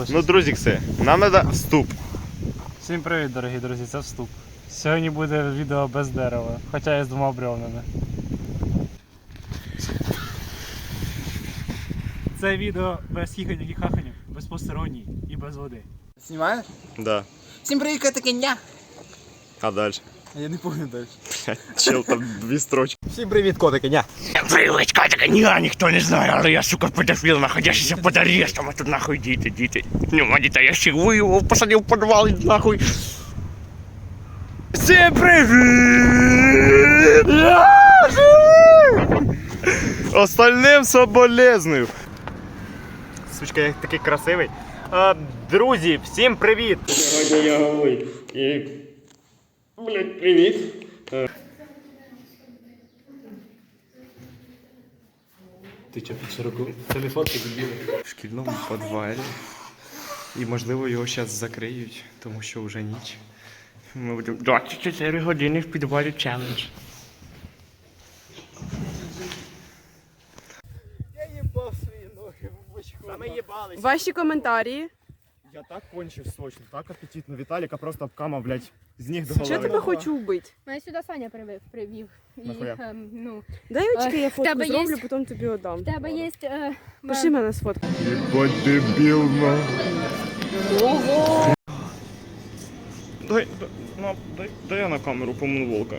вийшло. Ну, друзікси, нам треба вступ. Всім привіт, дорогі друзі, це вступ. Сьогодні буде відео без дерева, хоча я з двома бревнами. Це відео без хіханів і хаханів, без посторонній і без води. Знімаєш? Да. Всім привіт, таке ня. А далі? Я не пам'ятаю. Чел там дві строчки. Всім привіт, котики, ня. Привычка така ні, ніхто не знає, але я, сука, педофіл, находящийся під арестом, а тут нахуй діти, діти. Нема дітей, я ще виявив, посадив в підвал і нахуй. Всім привіт! Я живий! Остальним соболезную. Сучка, я такий красивий. А, друзі, всім привіт! Сьогодні я голий. І... Блять, привіт. Ти чо під широку? Телефон ти. В шкільному підвалі. І можливо його зараз закриють, тому що вже ніч. Ми будемо 24 години в підвалі челендж. Ваші коментарі. Я так кончив сочно, так апетитно. Віталіка просто обкамав, блядь, з ніг до Що голови. я тебе хочу вбити? Мене сюди Саня привів. привів. І, Нахуя? ем, ну, Дай очки, я фотку тебе зроблю, є- потім тобі віддам. в тебе є... Е, Пиши мене сфотку. Ебать дебил, на. Дай, дай, на, дай, дай я на камеру по мунволка.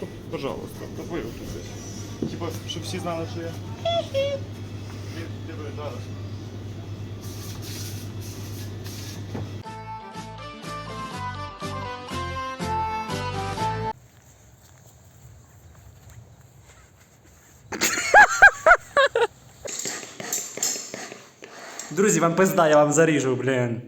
П- Пожалуйста, давай десь. Типа, щоб всі знали, що я. Ти- Диви, зараз. Друзі, вам пизда, я вам заріжу, блін.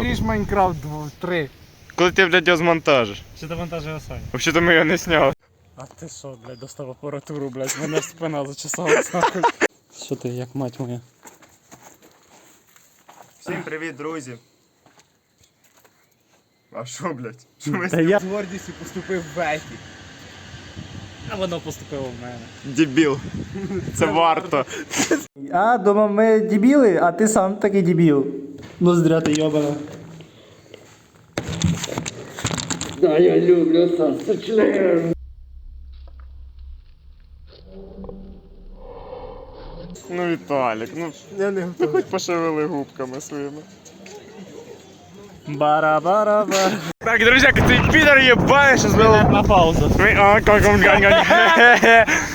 Кріж Майнкрафт 3. Коли ти, блядь, його змонтажиш? Чи ти монтажує Саня? Взагалі-то ми його не сняли. А ти що, блядь, достав апаратуру, блядь, мене спина зачесалась нахуй. Що ти, як мать моя? Всім привіт, друзі. А що, блядь? Що ми Та я... З гордістю поступив в Бекі. А воно поступило в мене. Дебіл. Це варто. А, дома ми дебіли, а ти сам такий дебіл. Ну зря ти йобана. Ну, Віталік, ну, Я не ну готовий. хоч пошевели губками своїми Бара-бара-бара. Так, друзья, ты пидор ебаешь, сейчас был... На паузу.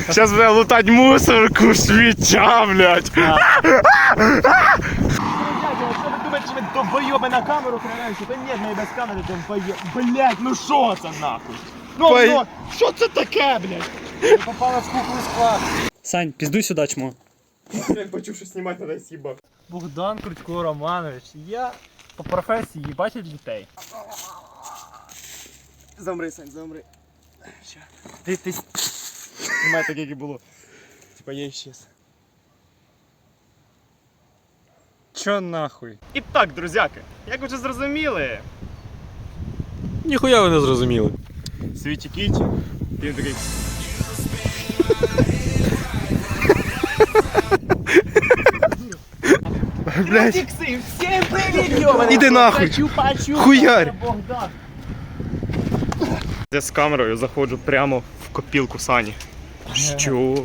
Сейчас буду лутать мусорку, свеча, блядь. Якщо ви думаєте, що ви довбойоби на камеру кранаєте, то ні, ми без камери довбойоби. Блять, ну що це нахуй? Ну, Пой- ну, що це таке, блядь? Попала в куклу склад. Сань, піздуй сюди, чмо. Я почув, що знімати надо съебав. Богдан Крутько Романович. Я по професії бачить дітей. Замри, Сань, замри. Ти, ти... У мене таке як і було. Типа я исчез. Чо нахуй? І так, друзяки, як ви вже зрозуміли, Ніхуя ви не зрозуміли. світі кіті, він такий. Блять, Всім привіт, йобаний. Іди нахуй. Чупа-чупа, Хуярь. Богдан. я з камерою заходжу прямо в копілку Сані. Що?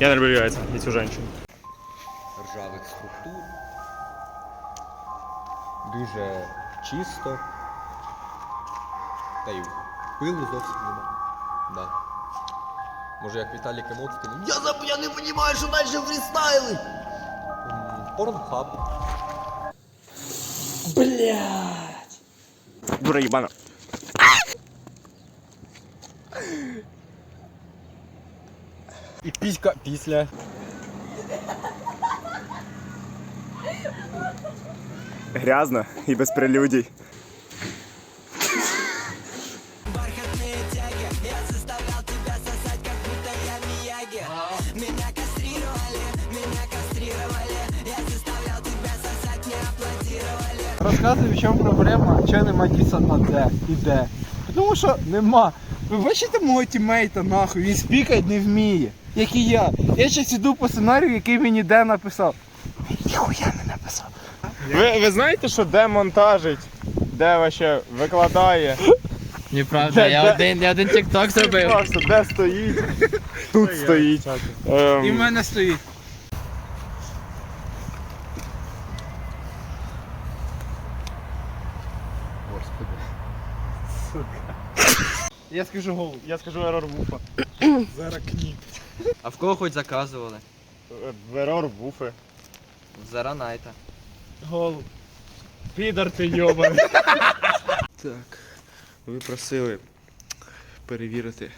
Я не люблю яйця, і цю женщину. ржавих структур. Дуже чисто. Та й пилу зовсім нема. Да. Може як Віталій Камоцький. Я заб... я не розумію, що далі фрістайли. Порнхаб. Дура ебана. І піська після. Грязно і без прелюдій. Розказую, в чому проблема, чого нема діса на де і де. Тому що нема. Ви бачите мого тімейта нахуй, він спікати не вміє, як і я. Я щас іду по сценарію, який мені де написав. Ніхуя не написав. Ви, ви знаєте, що де монтажить? Де вообще викладає? Неправда, я один, я один тік-ток зробив. Просто де стоїть? Тут стоїть. Ем, І в мене стоїть. Я скажу гол, я скажу ерор вуфа. Зараз кніт. А в кого хоч заказували? Ерор вуфи. В Заранайта. Гол. Підар ти йобаний. Так. Ви просили перевірити,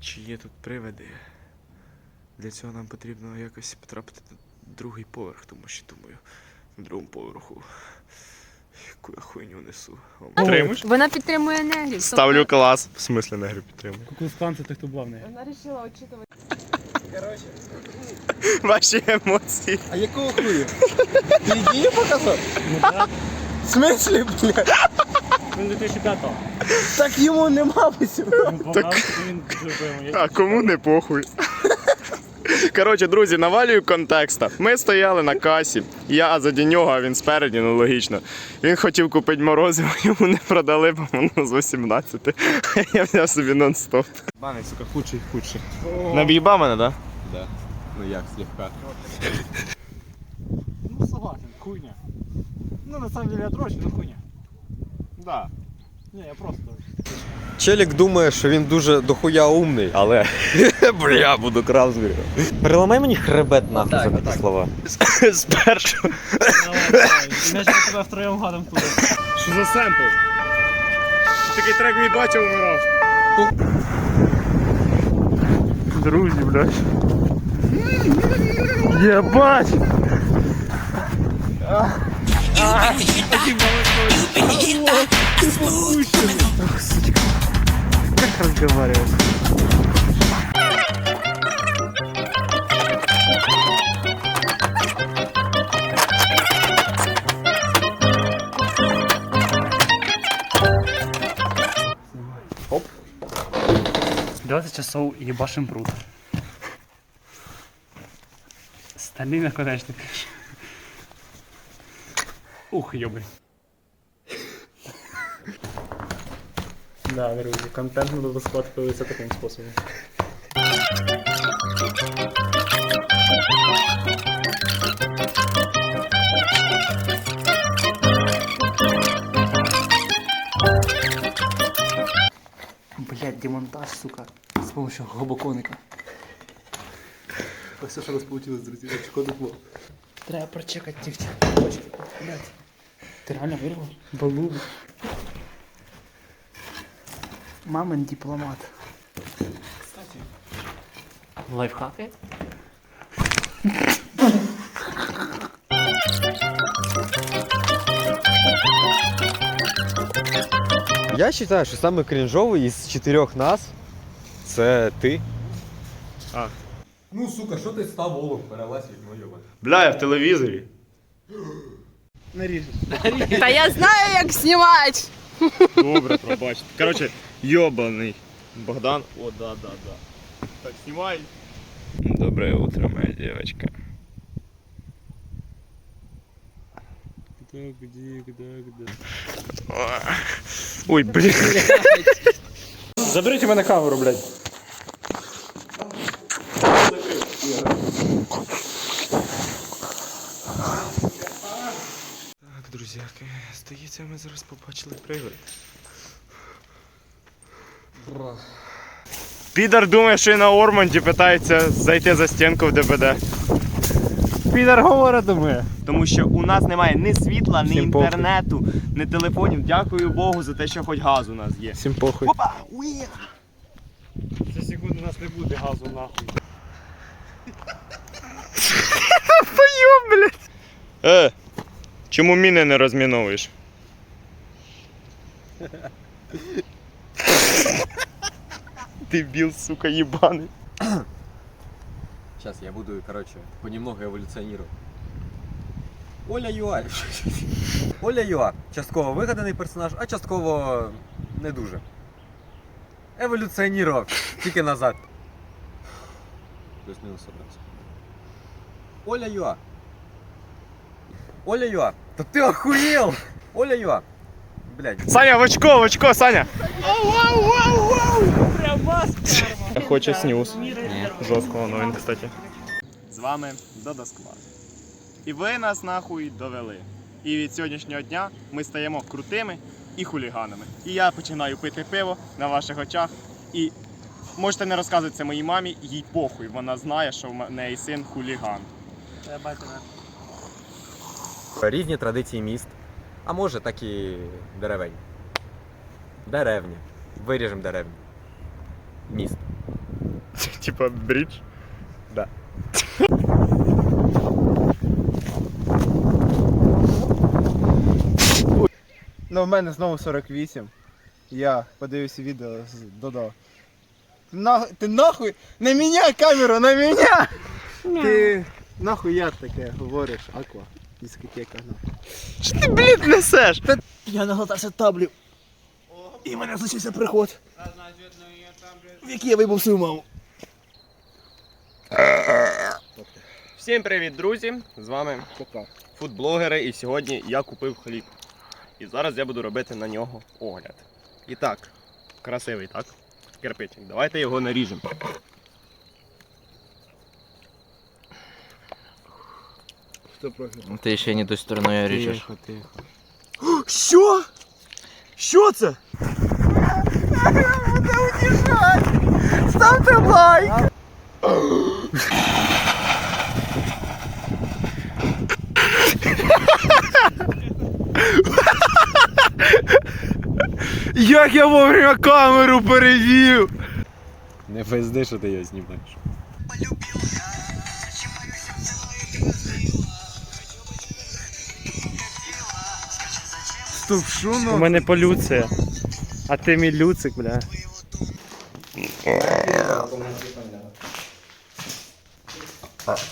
чи є тут привиди. Для цього нам потрібно якось потрапити на другий поверх, тому що думаю, на другому поверху. Яку я хуйню несу. Підтримуєш? Вона підтримує негрів. Ставлю клас. В смислі негрі підтримую. Кукускан це хто главний. Вона вирішила очитувати. Ваші емоції. А якого хуя? Ти її показав? В смислі, блядь? Він 2005-го. Так йому нема висів. Ну, так... він зробив. А кому не похуй. Коротше, друзі, навалюю контекста. Ми стояли на касі. Я заді нього, а він спереді, ну логічно. Він хотів купити морозиво, йому не продали, бо воно з 18. Я взяв собі нон-стоп. Баний, сука, худший, худший. Наб'їба мене, да? Да. Ну як, слегка. Ну согласен, хуйня. Ну на самом деле я дрочу, но хуйня. Да. Не, я просто. Челік думає, що він дуже дохуя умний, але бля, буду кразовий. Переламай мені хребет нахуй за такі слова. Спершу. Іначе я тебе втроєм гадом тут. Що за семпл? Такий трек мій батя умирав. Друзі, блядь. Єбать! Как разговаривать? Оп. 20 часов ебашим пруд. Стальный наконечник. Ух, ёбай. Да, друзі, контент на додосклад появиться таким способом. Блять, демонтаж, сука, с помощью глибоконика. Ось що у нас вийшло, друзі. Очко дупло. Треба прочекати ті точки. Блять. Ти реально вирвав? Балу. Мамин дипломат. Кстати. Лайфхаки? Я вважаю, що саме крінжовий із чотирьох нас це ти. А. Ну, сука, що ти став голуб? Перелазь від моєго. Бля, я в телевізорі. Та я знаю, як знімати. Добре, пробачте. Коротше, йобаний. Богдан. О, да, да, да. Так, знімай. Доброе утро, моя девочка. Где, где, где, где? Ой, блін. Заберіть у мене камеру, блядь. Так, здається, ми зараз побачили привид. Підар думає, що і на Ормонді питається зайти за стінку в ДБД. Підар говорить мене. Тому що у нас немає ні світла, ні Всім похуй. інтернету, ні телефонів. Дякую Богу за те, що хоч газ у нас є. Всім похуй. Опа! Уя! За секунду у нас не буде газу нахуй. Е, чому міни не розміновуєш? Дебіл, сука, їбаний. Сейчас я буду, короче, понемногу эволюционировать. Оля Юа. Оля Юа. Частково вигаданий персонаж, а частково не дуже. Еволюціонував. Тільки назад. Плюс-мінус секунда. Оля Юа. Оля Юа, да ты охуел! Оля Юа, блядь, Саня, в очко, в очко, Саня! Хоче снюс. Жорсткого новин, кстати. З вами Додосквад. І ви нас нахуй довели. І від сьогоднішнього дня ми стаємо крутими і хуліганами. І я починаю пити пиво на ваших очах. І можете не розказувати це моїй мамі, їй похуй. Вона знає, що в неї син хуліган. Різні традиції міст, а може так і деревень. Деревня. Виріжемо деревню. Міст. Типа брідж. Ну, в мене знову 48. Я подивився відео з Додо. Ти нахуй, ти нахуй не міняй камеру, не міняй! Ти нахуй я таке говориш, аква. Дискотека. Що ти, блін, несеш? Я наглотався таблів. І мене злочився приход. В який я вибув свою маму. Всім привіт, друзі! З вами фудблогери, і сьогодні я купив хліб. І зараз я буду робити на нього огляд. І так, красивий, так? Кирпичик. Давайте його наріжемо. Ти ще не тою стороною ріжеш. Що? Що це? Ставте лайк! Як я вовремя камеру перевів! Не пизди, що ти його знімаєш. Стоп, що У ну? мене полюція. А ти мій люцик, бля.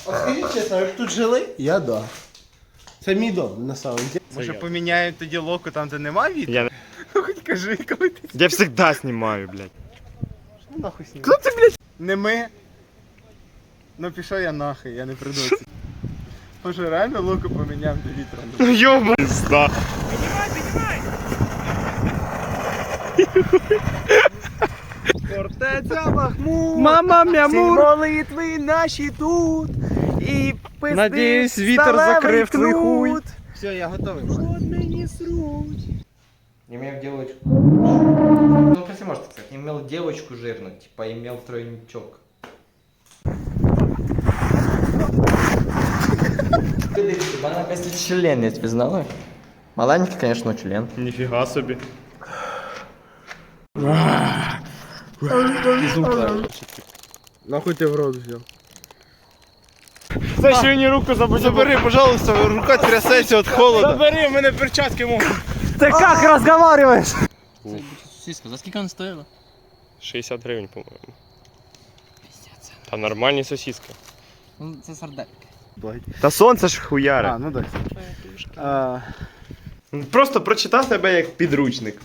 Скажіть чесно, ви б тут жили? Я да. Це мій дом, на самом деле. Може поміняємо тоді локу там, де нема відео? Я, Хоч кажи, коли ти я завжди знімаю, блядь. Ну, нахуй снімай. Хто ти, блядь? Не ми. Ну пішов я нахуй, я не приду. Може реально луку поміняємо до вітра. Ну йоба, зда. Фортеця Бахмут, Мама всі мямур! молитви наші тут. І пизди Надіюсь, вітер сталевий закрив твій хуй. кнут. Все, я готовий. Имел девочку. Ну, если можно так сказать. Имел девочку жирную, типа имел тройничок. У мене якийсь член є, ви знали? Маленький, конечно, но член. Ніфіга собі. Нахуй ти в рот взяв. Це ще мені руку забудь. Забери, пожалуйста, рука трясеться від холода. Забери, в мене перчатки можуть. Ти як розговариваєш? Сосиска, за скільки вона стоїла? 60 гривень, по-моєму. Та нормальні сосиски. Ну, це сардельки. Та сонце ж хуяре. А, ну так. А, Просто прочитав тебе як підручник.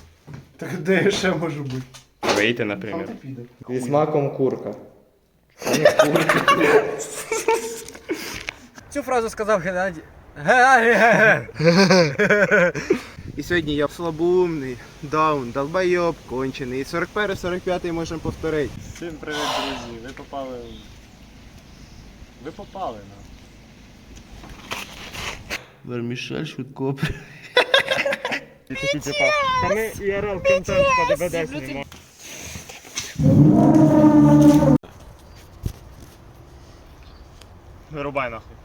так де я ще можу бути? Вийти, наприклад. Зі смаком курка. Цю фразу сказав Геннадій. І сьогодні я слабоумний, даун, долбойоб, кончений. І 41-45 можемо повторити. Всім привіт, друзі. Ви попали. Ви попали на. Вермішель швидко. Такі. Та ми ІРЛ контент по знімаємо. Вирубай нахуй.